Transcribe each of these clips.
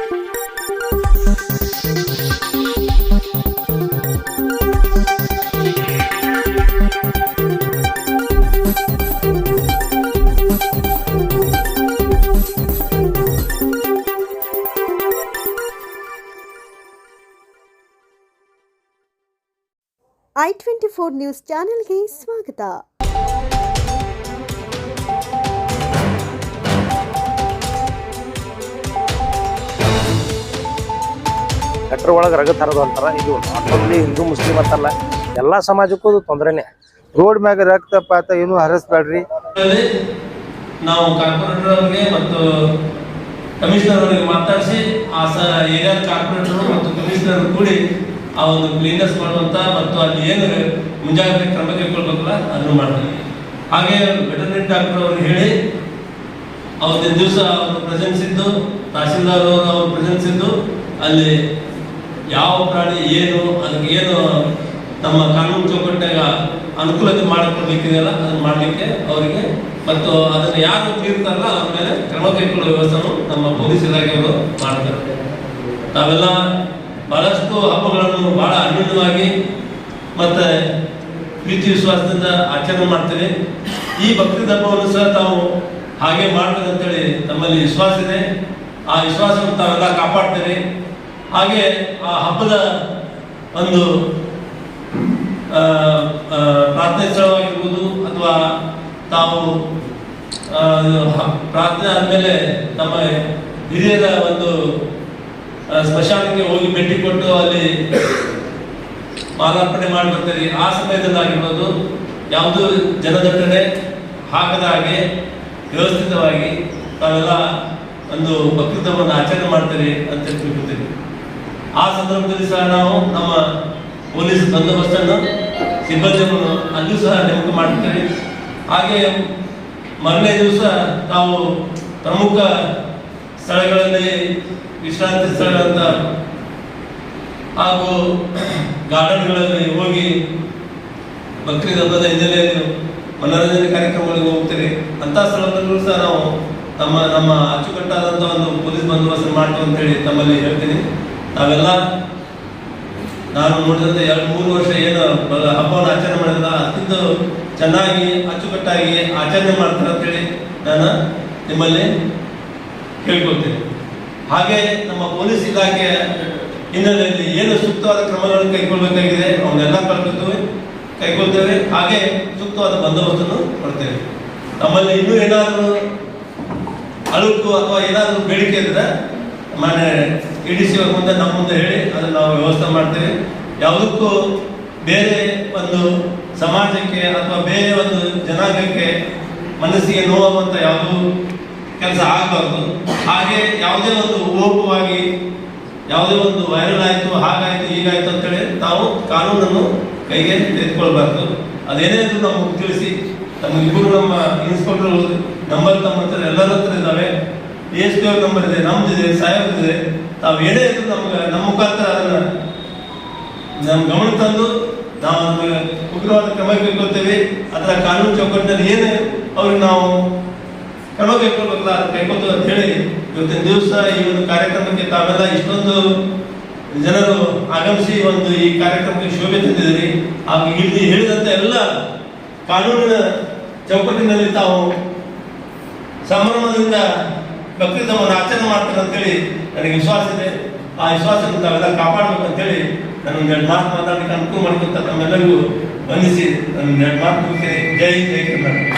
I twenty four news ಚಾನೆಲ್ಗೆ ಸ್ವಾಗತ ಗಟ್ರ ಒಳಗೆ ರಗ ತರೋದು ಅಂತಾರ. ಇದು ನಾಟ್ ಓನ್ಲಿ ಹಿಂದೂ ಮುಸ್ಲಿಂ ಅಂತಲ್ಲ ಎಲ್ಲ ಸಮಾಜಕ್ಕೂ ತೊಂದರೆನೇ ತೊಂದರೆನೆ. ರೋಡ್ ಮ್ಯಾಗ ರಕ್ತಪಾತ ಏನು ಹರಿಸ್ಬೇಡ್ರಿ. ನಾವು ಕಾರ್ಪೊರೇಟರ್ ಅವರಿಗೆ ಮತ್ತು ಕಮಿಷನರ್ ಅವರಿಗೆ ಮಾತಾಡಿಸಿ ಆ ಸ ಏರಿಯಾ ಕಾರ್ಪೊರೇಟರ್ ಮತ್ತು ಕಮಿಷನರ್ ಕೂಡಿ ಆ ಒಂದು ಕ್ಲೀನರ್ಸ್ ಮಾಡುವಂತ ಮತ್ತು ಅಲ್ಲಿ ಏನು ಮುಂಜಾಗ್ರತೆ ಕ್ರಮ ಕೈಗೊಳ್ಬೇಕಲ್ಲ ಅದನ್ನು ಮಾಡ್ತೀವಿ. ಹಾಗೆ ವೆಟರ್ನರಿ ಡಾಕ್ಟರ್ ಅವ್ರಿಗೆ ಹೇಳಿ ಅವತ್ತಿನ ದಿವಸ ಅವರು ಪ್ರೆಸೆನ್ಸ್ ಇದ್ದು ತಹಸೀಲ್ದಾರ್ ಅವರು ಅವ್ರ ಪ್ರೆಸೆನ್ಸ್ ಇದ್ದು ಅಲ್ಲಿ ಯಾವ ಪ್ರಾಣಿ ಏನು, ಅದಕ್ಕೆ ಏನು ನಮ್ಮ ಕಾನೂನು ಚೌಕಟ್ಟಾಗ ಅನುಕೂಲತೆ ಮಾಡಿಕೊಡ್ಬೇಕಿದೆಯಲ್ಲ, ಅದನ್ನ ಮಾಡಲಿಕ್ಕೆ ಅವರಿಗೆ ಮತ್ತು ಅದನ್ನು ಯಾರು ತೀರ್ತಾರಲ್ಲ, ಅವ್ರ ಮೇಲೆ ಕ್ರಮ ಕೈಗೊಳ್ಳುವ ವ್ಯವಸ್ಥೆಯನ್ನು ನಮ್ಮ ಪೊಲೀಸ್ ಇಲಾಖೆಯವರು ಮಾಡ್ತಾರೆ. ತಾವೆಲ್ಲ ಬಹಳಷ್ಟು ಹಬ್ಬಗಳನ್ನು ಬಹಳ ಅನ್ಯೂನ್ಯವಾಗಿ ಮತ್ತೆ ಪ್ರೀತಿ ವಿಶ್ವಾಸದಿಂದ ಆಚರಣೆ ಮಾಡ್ತೀರಿ. ಈ ಭಕ್ತಿ ಹಬ್ಬವನ್ನು ಸಹ ತಾವು ಹಾಗೆ ಮಾಡ್ತೇವೆ ಅಂತೇಳಿ ನಮ್ಮಲ್ಲಿ ವಿಶ್ವಾಸ ಇದೆ. ಆ ವಿಶ್ವಾಸವನ್ನು ತಾವೆಲ್ಲ ಕಾಪಾಡ್ತೀರಿ. ಹಾಗೆ ಆ ಹಬ್ಬದ ಒಂದು ಪ್ರಾರ್ಥನೆ ಸ್ಥಳವಾಗಿರ್ಬೋದು ಅಥವಾ ತಾವು ಪ್ರಾರ್ಥನೆ ಆದಮೇಲೆ ನಮ್ಮ ಹಿರಿಯರ ಒಂದು ಸ್ಮಶಾನಕ್ಕೆ ಹೋಗಿ ಭೇಟಿ ಕೊಟ್ಟು ಅಲ್ಲಿ ಮಾಲಾರ್ಪಣೆ ಮಾಡಿ ಬರ್ತೀರಿ ಆ ಸಮಯದಲ್ಲಿ ಆಗಿರ್ಬೋದು, ಯಾವುದು ಜನದಟ್ಟಣೆ ಹಾಕದ ಹಾಗೆ ವ್ಯವಸ್ಥಿತವಾಗಿ ತಾವೆಲ್ಲ ಒಂದು ಭಕ್ತಿತ್ವವನ್ನು ಆಚರಣೆ ಮಾಡ್ತೀರಿ ಅಂತ ತಿಳ್ಕೊತೀವಿ ಆ ಸಂದರ್ಭದಲ್ಲಿ ಸಹ ನಾವು ನಮ್ಮ ಪೊಲೀಸ್ ಬಂದೋಬಸ್ತನ್ನು ಸಿಬ್ಬಂದಿಯನ್ನು ಅಲ್ಲೂ ಸಹ ನೇಮಕ ಮಾಡಿದ್ದೇವೆ ಹಾಗೆ ಮರನೇ ದಿವಸ ನಾವು ಪ್ರಮುಖ ಸ್ಥಳಗಳಲ್ಲಿ ವಿಶ್ರಾಂತಿ ಸ್ಥಳಗಳಂತ ಹಾಗೂ ಗಾರ್ಡನ್ಗಳಲ್ಲಿ ಹೋಗಿ ಬಕ್ರೀದ್ ಹಬ್ಬದ ಹಿನ್ನೆಲೆಯಲ್ಲಿ ಮನೋರಂಜನೆ ಕಾರ್ಯಕ್ರಮಗಳಿಗೆ ಹೋಗ್ತೀರಿ ಅಂತ ಸ್ಥಳದಲ್ಲೂ ಸಹ ನಾವು ನಮ್ಮ ನಮ್ಮ ಅಚ್ಚುಕಟ್ಟಾದಂಥ ಒಂದು ಪೊಲೀಸ್ ಬಂದೋಬಸ್ತ್ ಮಾಡ್ತೀವಿ ಅಂತೇಳಿ ತಮ್ಮಲ್ಲಿ ಹೇಳ್ತೀನಿ. ತಾವೆಲ್ಲ ನಾನು ನೋಡಿದಂತೆ ಎರಡು ಮೂರು ವರ್ಷ ಏನು ಹಬ್ಬವನ್ನು ಆಚರಣೆ ಮಾಡಿದ್ರ ಅತ್ಯಂತ ಚೆನ್ನಾಗಿ ಅಚ್ಚುಕಟ್ಟಾಗಿ ಆಚರಣೆ ಮಾಡ್ತಾರೆ ಅಂತೇಳಿ ನಾನು ನಿಮ್ಮಲ್ಲಿ ಕೇಳ್ಕೊಳ್ತೇನೆ. ಹಾಗೆ ನಮ್ಮ ಪೊಲೀಸ್ ಇಲಾಖೆ ಹಿನ್ನೆಲೆಯಲ್ಲಿ ಏನು ಸೂಕ್ತವಾದ ಕ್ರಮಗಳನ್ನು ಕೈಗೊಳ್ಳಬೇಕಾಗಿದೆ ಅವನ್ನೆಲ್ಲ ಕಲ್ಪಿಸ್ತೇವೆ ಕೈಗೊಳ್ತೇವೆ. ಹಾಗೆ ಸೂಕ್ತವಾದ ಬಂದೋಬಸ್ತನ್ನು ಕೊಡ್ತೇವೆ. ನಮ್ಮಲ್ಲಿ ಇನ್ನೂ ಏನಾದರೂ ಅಳುಕು ಅಥವಾ ಏನಾದರೂ ಬೇಡಿಕೆ ಇದ್ರೆ ಮಾನ್ಯ ಇ ಡಿ ಸಿ ಅವ್ರ ಮುಂದೆ, ನಮ್ಮ ಮುಂದೆ ಹೇಳಿ, ಅದನ್ನು ನಾವು ವ್ಯವಸ್ಥೆ ಮಾಡ್ತೇವೆ. ಯಾವುದಕ್ಕೂ ಬೇರೆ ಒಂದು ಸಮಾಜಕ್ಕೆ ಅಥವಾ ಬೇರೆ ಒಂದು ಜನಾಂಗಕ್ಕೆ ಮನಸ್ಸಿಗೆ ನೋವಂತ ಯಾವುದೂ ಕೆಲಸ ಆಗಬಾರ್ದು. ಹಾಗೆ ಯಾವುದೇ ಒಂದು ಓಪವಾಗಿ, ಯಾವುದೇ ಒಂದು ವೈರಲ್ ಆಯಿತು, ಹಾಗಾಯಿತು, ಹೀಗಾಯಿತು ಅಂತೇಳಿ ನಾವು ಕಾನೂನನ್ನು ಕೈಗೆ ತೆಗೆದುಕೊಳ್ಬಾರ್ದು. ಅದೇನೇ ಇದ್ರು ನಮಗೆ ತಿಳಿಸಿ ನಮ್ಮ ಇಬ್ಬರು ನಮ್ಮ ಇನ್ಸ್ಪೆಕ್ಟರ್ ನಂಬರ್ ತಮ್ಮ ಹತ್ರ ಎಲ್ಲರ ಹತ್ರ ಇದ್ದಾವೆ. ಎಸ್ ಅವ್ರ ನಂಬರ್ ಇದೆ ನಮ್ದಿದೆ ಸಾಹೇಬ್ರದಿದೆ ತಾವು ಏನೇ ಇದ್ರು ನಮ್ಗೆ, ನಮ್ಮ ಮುಖಾಂತರ ಅದನ್ನ ನಮ್ಮ ಗಮನ ತಂದು ನಾವು ಉಗ್ರವಾದ ಕ್ರಮ ಕೈಗೊಳ್ತೇವೆ. ಅದರ ಕಾನೂನು ಚೌಕಟ್ಟಿನಲ್ಲಿ ಏನು ಅವ್ರಿಗೆ ನಾವು ಕ್ರಮ ಕೈಗೊಳ್ಬೇಕಲ್ಲ ಕೈಗೊಳ್ತೇವೆ ಅಂತ ಹೇಳಿ ಇವತ್ತಿನ ದಿವಸ ಈ ಒಂದು ಕಾರ್ಯಕ್ರಮಕ್ಕೆ ತಾವೆಲ್ಲ ಇಷ್ಟೊಂದು ಜನರು ಆಗಮಿಸಿ ಒಂದು ಈ ಕಾರ್ಯಕ್ರಮಕ್ಕೆ ಶೋಭೆ ತಂದಿದ್ದೀರಿ. ಹಾಗೆ ಇಲ್ಲಿ ಹೇಳಿದಂತೆ ಎಲ್ಲ ಕಾನೂನಿನ ಚೌಕಟ್ಟಿನಲ್ಲಿ ತಾವು ಸಂಭ್ರಮದಿಂದ ಬಕ್ರೀದವನ್ನು ಆಚರಣೆ ಮಾಡ್ತಾರೆ ಅಂತೇಳಿ ನನಗೆ ವಿಶ್ವಾಸ ಇದೆ. ಆ ವಿಶ್ವಾಸವನ್ನು ತಾವೆಲ್ಲ ಕಾಪಾಡಬೇಕು ಅಂತೇಳಿ ನಾನು ಎರಡು ಮಾತು ಮಾತಾಡಲಿಕ್ಕೆ ಅನುಕೂಲ ಮಾಡ್ಕೊಂತ ತಮ್ಮೆಲ್ಲರಿಗೂ ವಂದಿಸಿ ನನ್ನ ಎರಡು ಮಾತು ಜೈ ಜೈ ಕರ್ನಾಟಕ.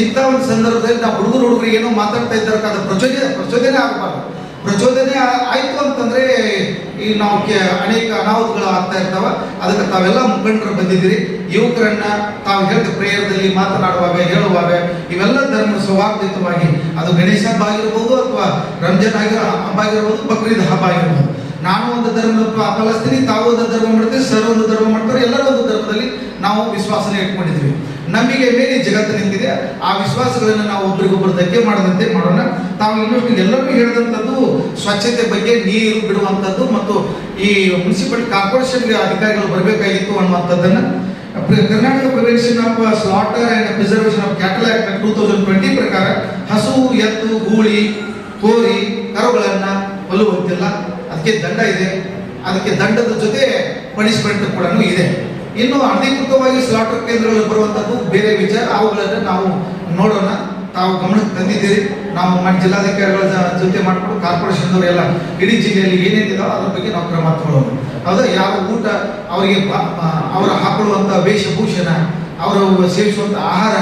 ಇಂಥ ಒಂದು ಸಂದರ್ಭದಲ್ಲಿ ನಾವು ಹುಡುಗರು ಹುಡುಗರಿಗೆ ಏನೋ ಮಾತಾಡ್ತಾ ಇದ್ದಾರೆ. ಪ್ರಚೋದನೆ ಪ್ರಚೋದನೆ ಆಗಬಾರ್ದು. ಪ್ರಚೋದನೆ ಆಯ್ತು ಅಂತಂದ್ರೆ ಈ ನಾವು ಅನೇಕ ಅನಾಹುತಗಳು ಆಗ್ತಾ ಇರ್ತಾವ. ಅದಕ್ಕೆ ತಾವೆಲ್ಲ ಮುಖಂಡರು ಬಂದಿದ್ದೀರಿ. ಯುವಕರನ್ನ ತಾವು ಹೇಳಿದ ಪ್ರೇಯರ್ದಲ್ಲಿ ಮಾತನಾಡುವಾಗ, ಹೇಳುವಾಗ ಇವೆಲ್ಲ ಧರ್ಮ ಸೌಹಾರ್ದಿತವಾಗಿ ಅದು ಗಣೇಶ ಹಬ್ಬ ಆಗಿರ್ಬೋದು ಅಥವಾ ರಂಜಾನ್ ಆಗಿರೋ ಹಬ್ಬ ಆಗಿರ್ಬೋದು, ಬಕ್ರೀದ್ ಹಬ್ಬ ಆಗಿರ್ಬೋದು. ನಾನು ಒಂದು ಧರ್ಮ ಪಾಲಿಸ್ತೀನಿ ತಾವು ಒಂದು ಧರ್ಮ ಮಾಡ್ತೀವಿ ಸರ್ ಒಂದು ಧರ್ಮ ಮಾಡ್ತಾರೆ, ಎಲ್ಲರೂ ಒಂದು ಧರ್ಮದಲ್ಲಿ ನಾವು ವಿಶ್ವಾಸನ ಇಟ್ಕೊಂಡಿದ್ದೀವಿ. ನಂಬಿಕೆ ಮೇಲೆ ಜಗತ್ತು ನಿಂತಿದೆ. ಆ ವಿಶ್ವಾಸಗಳನ್ನು ನಾವು ಒಬ್ಬರಿಗೊಬ್ಬರು ಧಕ್ಕೆ ಮಾಡದಂತೆ ಮಾಡೋಣ. ತಾವು ಇನ್ನಷ್ಟು ಎಲ್ಲರಿಗೂ ಹೇಳಿದಂಥದ್ದು ಸ್ವಚ್ಛತೆ ಬಗ್ಗೆ ನೀರು ಬಿಡುವಂಥದ್ದು ಮತ್ತು ಈ ಮುನ್ಸಿಪಲ್ ಕಾರ್ಪೊರೇಷನ್ಗೆ ಅಧಿಕಾರಿಗಳು ಬರಬೇಕಾಗಿತ್ತು ಅನ್ನುವಂಥದ್ದನ್ನು. Karnataka prevention of slaughter and preservation of cattle act two thousand twenty ಪ್ರಕಾರ ಹಸು, ಎತ್ತು, ಗೂಳಿ, ಕೋರಿ, ಕರುಗಳನ್ನು ಕೊಲ್ಲುವಂತಿಲ್ಲ ಅದಕ್ಕೆ ದಂಡ ಇದೆ. ಅದಕ್ಕೆ ದಂಡದ ಜೊತೆ ಪನಿಷ್ಮೆಂಟ್ ಕೂಡ ಇದೆ. ಇನ್ನು ಅನಧಿಕೃತವಾಗಿ ಸ್ಲಾಟರ್ ಕೇಂದ್ರಗಳಲ್ಲಿ ಬರುವಂಥದ್ದು ಬೇರೆ ವಿಚಾರ. ಅವುಗಳನ್ನು ನಾವು ನೋಡೋಣ. ತಾವು ಗಮನಕ್ಕೆ ತಂದಿದ್ದೀರಿ. ನಾವು ಜಿಲ್ಲಾಧಿಕಾರಿಗಳ ಜೊತೆ ಮಾಡಿಕೊಂಡು ಕಾರ್ಪೊರೇಷನ್ದವರೆಲ್ಲ ಇಡೀ ಜಿಲ್ಲೆಯಲ್ಲಿ ಏನೇನಿದೆ ಅದ್ರ ಬಗ್ಗೆ ನಾವು ಕ್ರಮ ತಗೊಳ್ಳೋಣ. ಹೌದಾ? ಯಾವ ಊಟ ಅವರಿಗೆ ಅವರ ಹಾಕೊಳ್ಳುವಂಥ ವೇಷಭೂಷಣ, ಅವರು ಸೇವಿಸುವಂಥ ಆಹಾರ,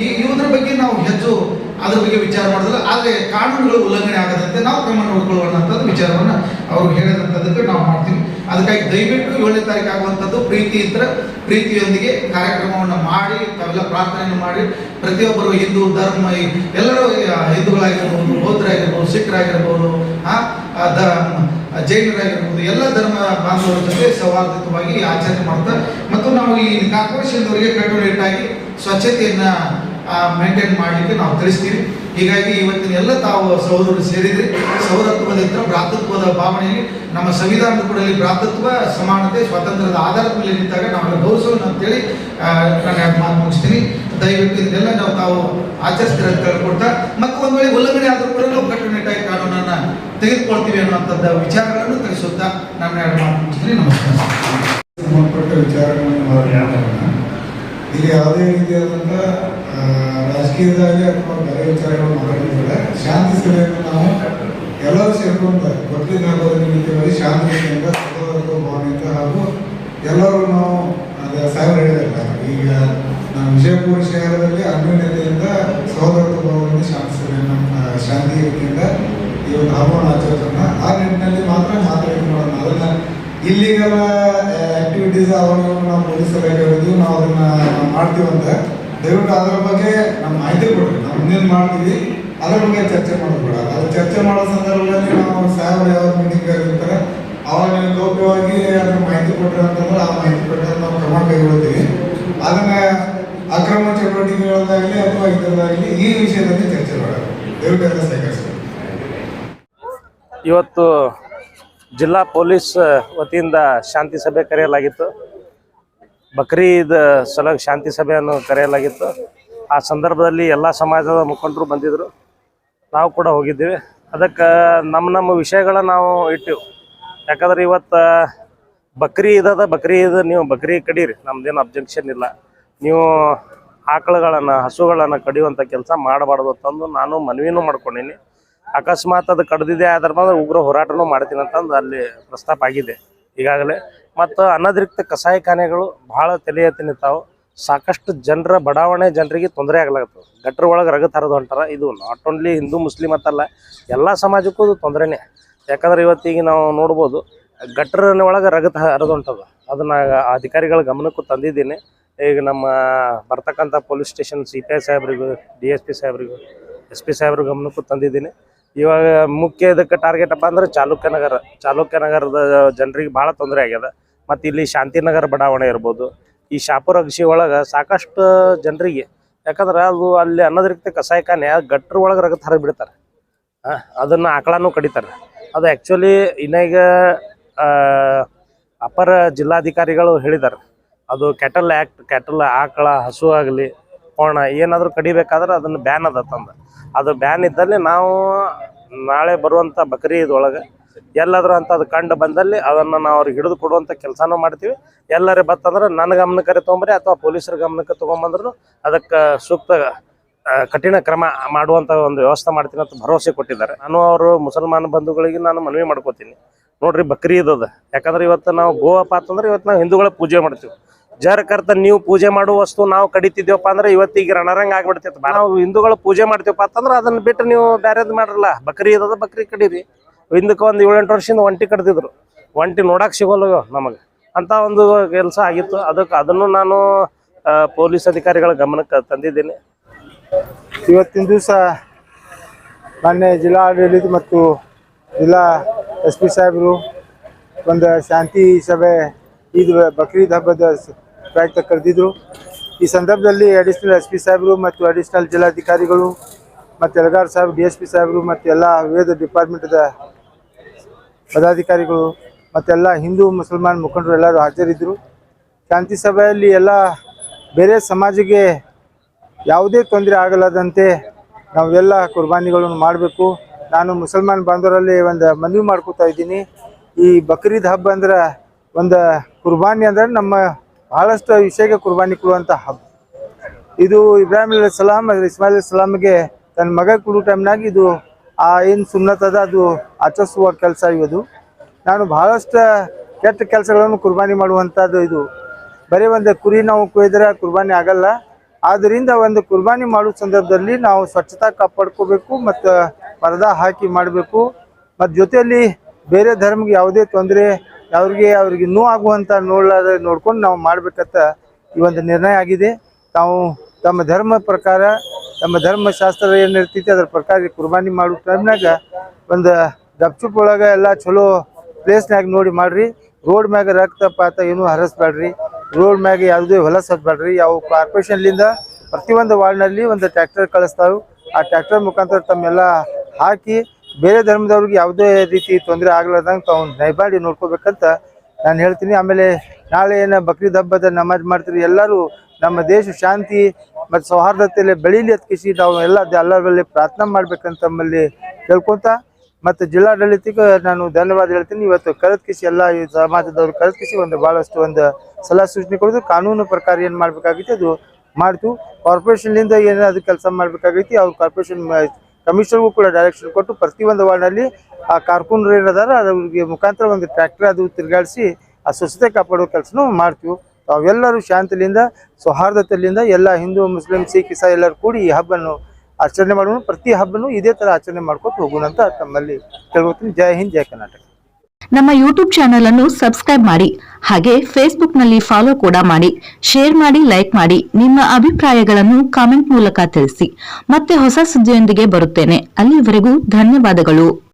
ಈ ಇವುದ್ರ ಬಗ್ಗೆ ನಾವು ಹೆಚ್ಚು ಅದ್ರ ಬಗ್ಗೆ ವಿಚಾರ ಮಾಡಿದ್ರು ಆದರೆ ಕಾನೂನುಗಳು ಉಲ್ಲಂಘನೆ ಆಗದಂತೆ ನಾವು ಕ್ರಮ ನೋಡ್ಕೊಳ್ಳೋಣ ಅಂತದ್ದು ವಿಚಾರವನ್ನು ಅವರು ಹೇಳಿದಂಥದ್ದಕ್ಕೆ ನಾವು ಮಾಡ್ತೀವಿ. ಅದಕ್ಕಾಗಿ ದಯವಿಟ್ಟು ಏಳನೇ ತಾರೀಕು ಆಗುವಂಥದ್ದು ಪ್ರೀತಿ ಇದ್ರೆ ಪ್ರೀತಿಯೊಂದಿಗೆ ಕಾರ್ಯಕ್ರಮವನ್ನು ಮಾಡಿ ತಾವೆಲ್ಲ ಪ್ರಾರ್ಥನೆಯನ್ನು ಮಾಡಿ ಪ್ರತಿಯೊಬ್ಬರು ಹಿಂದೂ ಧರ್ಮ ಎಲ್ಲರೂ ಹಿಂದೂಗಳಾಗಿರ್ಬೋದು ಬೌದ್ಧರಾಗಿರ್ಬೋದು ಆ, ಜೈನರಾಗಿರ್ಬೋದು ಎಲ್ಲ ಧರ್ಮ ಬಾಂಧವರ ಜೊತೆ ಸೌಹಾರ್ದಯುತವಾಗಿ ಆಚರಣೆ ಮಾಡ್ತಾರೆ ಮತ್ತು ನಾವು ಈ ಕಾರ್ಪೊರೇಷನ್ದವರಿಗೆ ಕಟ್ಟುನಿಟ್ಟಾಗಿ ಸ್ವಚ್ಛತೆಯನ್ನ ಮೇಂಟೈನ್ ಮಾಡಲಿಕ್ಕೆ ನಾವು ತಿಳಿಸ್ತೀವಿ ಹೀಗಾಗಿ ಇವತ್ತಿನ ಎಲ್ಲ ತಾವು ಸಹೋದರರು ಸೇರಿದ್ರೆ ಸೌರತ್ವದಿಂದ ಭ್ರಾತೃತ್ವದ ಭಾವನೆಯಲ್ಲಿ ನಮ್ಮ ಸಂವಿಧಾನದ ಕೂಡ ಭ್ರಾತೃತ್ವ, ಸಮಾನತೆ, ಸ್ವಾತಂತ್ರ್ಯದ ಆಧಾರದ ಮೇಲೆ ನಿಂತಾಗ ನಾವೆಲ್ಲ ಗೌರವಿಸೋಣ ಅಂತೇಳಿ ನಾನು ಮಾತು ಮುಗಿಸ್ತೀನಿ. ದಯವಿಟ್ಟು ಇದನ್ನೆಲ್ಲ ನಾವು ತಾವು ಆಚರಿಸ್ತೀರ ಅಂತ ಹೇಳ್ಕೊಡ್ತಾ, ಮತ್ತು ಒಂದು ವೇಳೆ ಉಲ್ಲಂಘನೆ ಆದರೂ ಕೂಡ ನಾವು ಕಟ್ಟುನಿಟ್ಟಾಗಿ ಕಾನೂನನ್ನ ತೆಗೆದುಕೊಳ್ತೀವಿ ಅನ್ನುವಂಥದ್ದ ವಿಚಾರಗಳನ್ನು ತಿಳಿಸುತ್ತಾ ನಾನು ಎರಡು ಮಾತು ಮುಗಿಸ್ತೀನಿ. ನಮಸ್ಕಾರ. ಸಂಬಂಧಪಟ್ಟ ವಿಚಾರಗಳನ್ನು ಇಲ್ಲಿ ಯಾವುದೇ ರೀತಿಯಾದಂಥ ಆ, ರಾಜಕೀಯದಾಗಿ ಅಥವಾ ಬೇರೆ ವಿಚಾರಗಳು ಮಾತಾಡೋದಿಲ್ಲ ಶಾಂತಿ ಸಭೆಯನ್ನು ನಾವು ಎಲ್ಲರೂ ಸೇರ್ಕೊಂಡು ಹಬ್ಬದ ನಿಮಿತ್ತವಾಗಿ ಶಾಂತಿಯಿಂದ ಸಹೋದರತ್ವ ಭಾವನೆಯಿಂದ ಹಾಗೂ ಎಲ್ಲರೂ ನಾವು ಅದೇ ಸಾಹೇಬರು ಹೇಳಿರಲ್ಲ ಈಗ ನಮ್ಮ ವಿಜಯಪುರ ಶಹರದಲ್ಲಿ ಅನ್ಯೋನ್ಯತೆಯಿಂದ ಸಹೋದರತ್ವ ಭಾವನೆಯಿಂದ ಶಾಂತಿ ಸಭೆಯನ್ನು ಶಾಂತಿ ರೀತಿಯಿಂದ ಈ ಒಂದು ಹಬ್ಬವನ್ನು ಆಚರಿಸೋಣ ಆ ನಿಟ್ಟಿನಲ್ಲಿ ಮಾತ್ರ ಮಾತಾಡಿ ಮಾಡೋಣ ಅದನ್ನ ಇಲ್ಲಿಗೆಲ್ಲ ಆಕ್ಟಿವಿಟೀಸ್ ಅವಾಗ ನಾವು ಪೊಲೀಸ್ ಇಲಾಖೆ ಹೇಳಿದ್ವಿ ನಾವು ಅದನ್ನ ಮಾಡ್ತೀವಿ ಅಂತ ದಯವಿಟ್ಟು ಅದರ ಬಗ್ಗೆ ನಮ್ಮ ಮಾಹಿತಿ ಕೊಡ್ರಿ ನಾವು ಮುಂದೇನು ಮಾಡ್ತೀವಿ, ಅದರ ಬಗ್ಗೆ ಚರ್ಚೆ ಮಾಡೋದು ಬೇಡ. ಅದು ಚರ್ಚೆ ಮಾಡೋ ಸಂದರ್ಭದಲ್ಲಿ ನಾವು ಸಾಹೇಬರು ಯಾವ ಮೀಟಿಂಗ್ ಕರೆದಿರ್ತಾರೆ ಅವಾಗ ನೀವು ಗೌಪ್ಯವಾಗಿ ಅದ್ರ ಮಾಹಿತಿ ಕೊಟ್ಟರೆ ಅಂತಂದ್ರೆ ಆ ಮಾಹಿತಿ ಕೊಟ್ಟರೆ ನಾವು ಕ್ರಮ ಕೈಗೊಳ್ತೀವಿ. ಅದನ್ನ ಅಕ್ರಮ ಚಟುವಟಿಕೆಗಳದ್ದಾಗಲಿ ಅಥವಾ ಇದರದ್ದಾಗಲಿ ಈ ವಿಷಯದಲ್ಲಿ ಚರ್ಚೆ ಮಾಡೋದು ದಯವಿಟ್ಟು ಎಲ್ಲ ಇವತ್ತು ಜಿಲ್ಲಾ ಪೊಲೀಸ್ ವತಿಯಿಂದ ಶಾಂತಿ ಸಭೆ ಕರೆಯಲಾಗಿತ್ತು. ಬಕ್ರೀದ್ ಸಲಗ ಶಾಂತಿ ಸಭೆಯನ್ನು ಕರೆಯಲಾಗಿತ್ತು. ಆ ಸಂದರ್ಭದಲ್ಲಿ ಎಲ್ಲ ಸಮಾಜದ ಮುಖಂಡರು ಬಂದಿದ್ದರು ನಾವು ಕೂಡ ಹೋಗಿದ್ದೀವಿ. ಅದಕ್ಕೆ ನಮ್ಮ ನಮ್ಮ ವಿಷಯಗಳ ನಾವು ಇಟ್ಟಿವಿ. ಯಾಕಂದ್ರೆ ಇವತ್ತು ಬಕ್ರಿ ಇದದ ಬಕ್ರಿ ಇದು ನೀವು ಬಕ್ರಿ ಕಡೀರಿ. ನಮ್ದೇನು ಅಬ್ಜೆಕ್ಷನ್ ಇಲ್ಲ. ನೀವು ಆಕಳುಗಳನ್ನು, ಹಸುಗಳನ್ನು ಕಡಿಯುವಂಥ ಕೆಲಸ ಮಾಡಬಾರ್ದು ಅಂತಂದು ನಾನು ಮನವಿನೂ ಮಾಡ್ಕೊಂಡೀನಿ. ಅಕಸ್ಮಾತ್ ಅದು ಕಡ್ದಿದೆ, ಆದ್ರ ಉಗ್ರ ಹೋರಾಟನೂ ಮಾಡ್ತೀನಿ ಅಂತಂದು ಅಲ್ಲಿ ಪ್ರಸ್ತಾಪ ಆಗಿದೆ ಈಗಾಗಲೇ. ಮತ್ತು ಅನಧಿಕೃತ ಕಸಾಯಿಖಾನೆಗಳು ಭಾಳ ತಲೆ ಎತ್ತಿ ನಿಂತಾವು. ಸಾಕಷ್ಟು ಜನರ ಬಡಾವಣೆ ಜನರಿಗೆ ತೊಂದರೆ ಆಗ್ಲಾಗತ್ತವ ಗಟ್ರ ಒಳಗೆ ರಗತ್ ಹರಿದು ಹೊಂಟಾರ. ಇದು ನಾಟ್ ಓನ್ಲಿ ಹಿಂದೂ, ಮುಸ್ಲಿಂ ಅಂತಲ್ಲ, ಎಲ್ಲ ಸಮಾಜಕ್ಕೂ ಅದು ತೊಂದರೆನೇ. ಯಾಕಂದ್ರೆ ಇವತ್ತಿಗೆ ನಾವು ನೋಡ್ಬೋದು, ಗಟ್ರನ ಒಳಗೆ ರಗತ್ ಹರಿದು ಹೊಂಟದ. ಅದನ್ನ ಅಧಿಕಾರಿಗಳ ಗಮನಕ್ಕೂ ತಂದಿದ್ದೀನಿ. ಈಗ ನಮ್ಮ ಬರ್ತಕ್ಕಂಥ police station C P I ಸಾಹೇಬ್ರಿಗೂ D S P ಸಾಹೇಬ್ರಿಗೂ ಎಸ್ ಪಿ ಸಾಹೇಬ್ರ ಗಮನಕ್ಕೂ ತಂದಿದ್ದೀನಿ. ಇವಾಗ ಮುಖ್ಯ ಇದಕ್ಕೆ ಟಾರ್ಗೆಟ್ ಅಪ್ಪ ಅಂದ್ರೆ ಚಾಲುಕ್ಯ ನಗರದ ಜನರಿಗೆ ಭಾಳ ತೊಂದರೆ ಆಗ್ಯದ. ಮತ್ತು ಇಲ್ಲಿ ಶಾಂತಿನಗರ ಬಡಾವಣೆ ಇರ್ಬೋದು. ಈ ಶಾಪುರ ಅಗಸಿ ಒಳಗೆ ಸಾಕಷ್ಟು ಜನರಿಗೆ, ಯಾಕಂದ್ರೆ ಅದು ಅಲ್ಲಿ ಅನಧಿಕೃತ ಕಸಾಯಖಾನೆ ಗಟ್ರ ಒಳಗೆ ರಗತ್ ಹರ ಬಿಡ್ತಾರೆ ಅದನ್ನ ಆಕಳನೂ ಕಡಿತಾರೆ. ಅದು ಆ್ಯಕ್ಚುಲಿ ಇನ್ನೀಗ ಅಪರ ಜಿಲ್ಲಾಧಿಕಾರಿಗಳು ಹೇಳಿದ್ದಾರೆ ಅದು ಕ್ಯಾಟಲ್ ಆ್ಯಕ್ಟ್ ಕ್ಯಾಟಲ್ ಆಕಳ, ಹಸು ಆಗಲಿ ಕೋಣ ಏನಾದರೂ ಕಡಿಬೇಕಾದ್ರೆ ಅದನ್ನು ಬ್ಯಾನ್ ಅದ ತಂದು. ಅದು ಬ್ಯಾನ್ ಇದ್ದಲ್ಲಿ ನಾವು ನಾಳೆ ಬರುವಂಥ ಬಕರಿ ಇದ್ರೊಳಗೆ ಎಲ್ಲಾದ್ರೂ ಅಂತ ಅದು ಕಂಡು ಬಂದಲ್ಲಿ ಅದನ್ನು ನಾವು ಅವ್ರಿಗೆ ಹಿಡಿದು ಕೊಡುವಂಥ ಕೆಲಸನೂ ಮಾಡ್ತೀವಿ. ಎಲ್ಲರೇ ಬತ್ತಂದ್ರೆ ನನ್ನ ಗಮನಕ್ಕೆ ತೊಗೊಂಬರಿ ಅಥವಾ ಪೊಲೀಸರ ಗಮನಕ್ಕೆ ತೊಗೊಂಬಂದ್ರು ಅದಕ್ಕೆ ಸೂಕ್ತ ಕಠಿಣ ಕ್ರಮ ಮಾಡುವಂಥ ಒಂದು ವ್ಯವಸ್ಥೆ ಮಾಡ್ತೀನಿ ಅಂತ ಭರವಸೆ ಕೊಟ್ಟಿದ್ದಾರೆ. ನಾನು ಅವರು ಮುಸಲ್ಮಾನ ಬಂಧುಗಳಿಗೆ ನಾನು ಮನವಿ ಮಾಡ್ಕೋತೀನಿ. ನೋಡ್ರಿ ಬಕ್ರಿ ಇದದ ಯಾಕಂದ್ರೆ ಇವತ್ತು ನಾವು ಗೋವಾಪ ಅಂತಂದ್ರೆ ಇವತ್ತು ನಾವು ಹಿಂದೂಗಳ ಪೂಜೆ ಮಾಡ್ತೀವಿ. ಜರ ಕರ್ತ ನೀವು ಪೂಜೆ ಮಾಡುವ ವಸ್ತು ನಾವು ಕಡಿತಿದ್ದೀವಪ್ಪ ಅಂದ್ರೆ ಇವತ್ತಿಗೆ ರಣರಂಗ ಆಗ್ಬಿಡ್ತೈತೆ ನಾವು ಹಿಂದೂಗಳ ಪೂಜೆ ಮಾಡ್ತೀವಪ್ಪ ಅಂತಂದ್ರೆ ಅದನ್ನ ಬಿಟ್ಟು ನೀವು ಬ್ಯಾರೇದ್ ಮಾಡ್ರಲ್ಲ. ಬಕ್ರಿ ಇದ್ದದ ಬಕ್ರಿ ಕಡೀರಿ. ಹಿಂದಕ್ಕೆ ಒಂದು ಏಳೆಂಟು ವರ್ಷದಿಂದ ಒಂಟಿ ಕಟ್ತಿದ್ರು ಒಂಟಿ ನೋಡಕ್ ಸಿಗೋಲ್ಲ ನಮಗೆ. ಅಂತ ಒಂದು ಕೆಲಸ ಆಗಿತ್ತು. ಅದಕ್ಕೆ ಅದನ್ನು ನಾನು ಪೊಲೀಸ್ ಅಧಿಕಾರಿಗಳ ಗಮನಕ್ಕೆ ತಂದಿದ್ದೀನಿ. ಇವತ್ತಿನ ದಿವಸ ಮೊನ್ನೆ ಜಿಲ್ಲಾ ಆಡಳಿತ ಮತ್ತು ಜಿಲ್ಲಾ ಎಸ್ ಪಿ ಸಾಹೇಬರು ಒಂದು ಶಾಂತಿ ಸಭೆ ಈದ್ ಬಕ್ರೀದ್ ಹಬ್ಬದ ಪ್ರಯುಕ್ತ ಕರೆದಿದ್ರು. ಈ ಸಂದರ್ಭದಲ್ಲಿ ಅಡಿಷನಲ್ ಎಸ್ ಪಿ ಸಾಹೇಬರು ಮತ್ತು ಅಡಿಷನಲ್ ಜಿಲ್ಲಾಧಿಕಾರಿಗಳು ಮತ್ತು ಎಲ್ಗಾರ್ ಸಾಹೇಬ್, ಡಿ ಎಸ್ ಪಿ ಸಾಹೇಬರು ಮತ್ತು ಎಲ್ಲ ವಿವಿಧ ಡಿಪಾರ್ಟ್ಮೆಂಟ್ದ ಪದಾಧಿಕಾರಿಗಳು ಮತ್ತೆಲ್ಲ ಹಿಂದೂ ಮುಸಲ್ಮಾನ್ ಮುಖಂಡರು ಎಲ್ಲರೂ ಹಾಜರಿದ್ದರು. ಶಾಂತಿ ಸಭೆಯಲ್ಲಿ ಎಲ್ಲ ಬೇರೆ ಸಮಾಜಕ್ಕೆ ಯಾವುದೇ ತೊಂದರೆ ಆಗಲಾದಂತೆ ನಾವೆಲ್ಲ ಕುರ್ಬಾನಿಗಳನ್ನು ಮಾಡಬೇಕು. ನಾನು ಮುಸಲ್ಮಾನ್ ಬಾಂಧವರಲ್ಲಿ ಒಂದು ಮನವಿ ಮಾಡ್ಕೊತಾ ಇದ್ದೀನಿ. ಈ ಬಕ್ರೀದ್ ಹಬ್ಬ ಅಂದ್ರೆ ಒಂದು ಕುರ್ಬಾನಿ ಅಂದ್ರೆ ನಮ್ಮ ಬಹಳಷ್ಟು ವಿಷಯಕ್ಕೆ ಕುರ್ಬಾನಿ ಕೊಡುವಂಥ ಹಬ್ಬ. ಇದು ಇಬ್ರಾಹಿಂ ಅಲೈ ಸಲಾಮ್ ಅದ್ರ ಇಸ್ಮಾಯಿಲ್ ಸಲಾಮ್ಗೆ ತನ್ನ ಮಗ ಕೊಡೋ ಟೈಮ್ನಾಗ ಇದು ಆ ಏನು ಸುನ್ನತದ ಅದ ಆಚರಿಸುವ ಕೆಲಸ ಇವದು ನಾನು ಬಹಳಷ್ಟು ಕೆಟ್ಟ ಕೆಲಸಗಳನ್ನು ಕುರ್ಬಾನಿ ಮಾಡುವಂಥದ್ದು ಇದು. ಬರೀ ಒಂದು ಕುರಿ ನಾವು ಕೊಯ್ದರೆ ಕುರ್ಬಾನಿ ಆಗಲ್ಲ. ಆದ್ದರಿಂದ ಒಂದು ಕುರ್ಬಾನಿ ಮಾಡುವ ಸಂದರ್ಭದಲ್ಲಿ ನಾವು ಸ್ವಚ್ಛತಾ ಕಾಪಾಡ್ಕೋಬೇಕು ಮತ್ತು ಪರದ ಹಾಕಿ ಮಾಡಬೇಕು. ಮತ್ತು ಜೊತೆಯಲ್ಲಿ ಬೇರೆ ಧರ್ಮಕ್ಕೆ ಯಾವುದೇ ತೊಂದರೆ ಅವ್ರಿಗೆ ಅವ್ರಿಗೆ ಆಗುವಂಥ ನೋಡ್ಲಾರ ನೋಡ್ಕೊಂಡು ನಾವು ಮಾಡಬೇಕಂತ ಈ ಒಂದು ನಿರ್ಣಯ ಆಗಿದೆ. ತಾವು ತಮ್ಮ ಧರ್ಮ ಪ್ರಕಾರ ತಮ್ಮ ಧರ್ಮಶಾಸ್ತ್ರ ಏನು ಇರ್ತೈತಿ, ಅದ್ರ ಪ್ರಕಾರ ಕುರ್ಬಾನಿ ಮಾಡೋ ಟೈಮ್ನಾಗ ಒಂದು ಗಪ್ಚುಪ್ ಒಳಗೆ ಎಲ್ಲ ಚಲೋ ಪ್ಲೇಸ್ನಾಗ ನೋಡಿ ಮಾಡ್ರಿ. ರೋಡ್ ಮ್ಯಾಗ ರಕ್ತಪಾತ ಏನೂ ಹರಸ್ಬೇಡ್ರಿ. ರೋಡ್ ಮ್ಯಾಗ ಯಾವುದೇ ಹೊಲಸ್ ಹತ್ಬೇಡ್ರಿ ಯಾವ ಕಾರ್ಪೊರೇಷನ್ಲಿಂದ ಪ್ರತಿಯೊಂದು ವಾರ್ಡ್ನಲ್ಲಿ ಒಂದು ಟ್ರ್ಯಾಕ್ಟರ್ ಕಳಿಸ್ತಾವೆ. ಆ ಟ್ರ್ಯಾಕ್ಟರ್ ಮುಖಾಂತರ ತಮ್ಮೆಲ್ಲ ಹಾಕಿ ಬೇರೆ ಧರ್ಮದವ್ರಿಗೆ ಯಾವುದೇ ರೀತಿ ತೊಂದರೆ ಆಗ್ಲಾರ್ದಂಗೆ ತಾವು ನೈಬಾಡಿ ನೋಡ್ಕೋಬೇಕಂತ ನಾನು ಹೇಳ್ತೀನಿ. ಆಮೇಲೆ ನಾಳೆ ಏನು ಬಕ್ರೀದ್ ಹಬ್ಬದ ನಮಾಜ್ ಮಾಡ್ತೀರಿ ಎಲ್ಲರೂ ನಮ್ಮ ದೇಶ ಶಾಂತಿ ಮತ್ತು ಸೌಹಾರ್ದತೆಯಲ್ಲಿ ಬೆಳೀಲಿ ಅತ್ಕಿಸಿ ನಾವು ಎಲ್ಲ ಎಲ್ಲರಲ್ಲಿ ಪ್ರಾರ್ಥನೆ ಮಾಡ್ಬೇಕಂತ ನಮ್ಮಲ್ಲಿ ಕೇಳ್ಕೊತ ಮತ್ತು ಜಿಲ್ಲಾಡಳಿತಕ್ಕೆ ನಾನು ಧನ್ಯವಾದ ಹೇಳ್ತೀನಿ. ಇವತ್ತು ಕರೆದ್ಕಿಸಿ ಎಲ್ಲ ಈ ಸಮಾಜದವ್ರು ಕರೆದ್ಕಿಸಿ ಒಂದು ಭಾಳಷ್ಟು ಒಂದು ಸಲಹಾ ಸೂಚನೆ ಕೊಡೋದು. ಕಾನೂನು ಪ್ರಕಾರ ಏನು ಮಾಡಬೇಕಾಗಿತ್ತು ಅದು ಮಾಡ್ತು. ಕಾರ್ಪೊರೇಷನ್ಲಿಂದ ಏನಾದ್ರು ಕೆಲಸ ಮಾಡಬೇಕಾಗೈತಿ, ಅವ್ರು ಕಾರ್ಪೊರೇಷನ್ ಕಮಿಷನರ್ಗೂ ಕೂಡ ಡೈರೆಕ್ಷನ್ ಕೊಟ್ಟು ಪ್ರತಿಯೊಂದು ವಾರ್ಡ್ನಲ್ಲಿ ಆ ಕಾರ್ಕುನರು ಏನಾದಾರ ಅವ್ರಿಗೆ ಮುಖಾಂತರ ಒಂದು ಟ್ರ್ಯಾಕ್ಟರ್ ಅದು ತಿರುಗಾಡಿಸಿ ಆ ಸ್ವಚ್ಛತೆ ಕಾಪಾಡೋ ಕೆಲಸನೂ ಮಾಡ್ತೀವಿ. ತಾವೆಲ್ಲರೂ ಶಾಂತಿಲಿಂದ ಸೌಹಾರ್ದತೆಯಿಂದ ಎಲ್ಲ ಹಿಂದೂ, ಮುಸ್ಲಿಂ, ಸಿಖ್ ಇಸಾ ಎಲ್ಲರೂ ಕೂಡಿ ಈ ಹಬ್ಬನ್ನು ಆಚರಣೆ ಮಾಡೋಣ. ಪ್ರತಿ ಹಬ್ಬನೂ ಇದೇ ಥರ ಆಚರಣೆ ಮಾಡ್ಕೊತ ಹೋಗೋಣ ಅಂತ ತಮ್ಮಲ್ಲಿ ಕೇಳ್ಕೊತೀನಿ. ಜೈ ಹಿಂದ್, ಜೈ ಕರ್ನಾಟಕ. ನಮ್ಮ ಯೂಟ್ಯೂಬ್ ಚಾನೆಲ್ ಅನ್ನು ಸಬ್ಸ್ಕ್ರೈಬ್ ಮಾಡಿ, ಹಾಗೆ ಫೇಸ್ಬುಕ್ನಲ್ಲಿ ಫಾಲೋ ಕೂಡ ಮಾಡಿ ಶೇರ್ ಮಾಡಿ ಲೈಕ್ ಮಾಡಿ, ನಿಮ್ಮ ಅಭಿಪ್ರಾಯಗಳನ್ನು ಕಾಮೆಂಟ್ ಮೂಲಕ ತಿಳಿಸಿ. ಮತ್ತೆ ಹೊಸ ಸುದ್ದಿಯೊಂದಿಗೆ ಬರುತ್ತೇನೆ. ಅಲ್ಲಿವರೆಗೂ ಧನ್ಯವಾದಗಳು.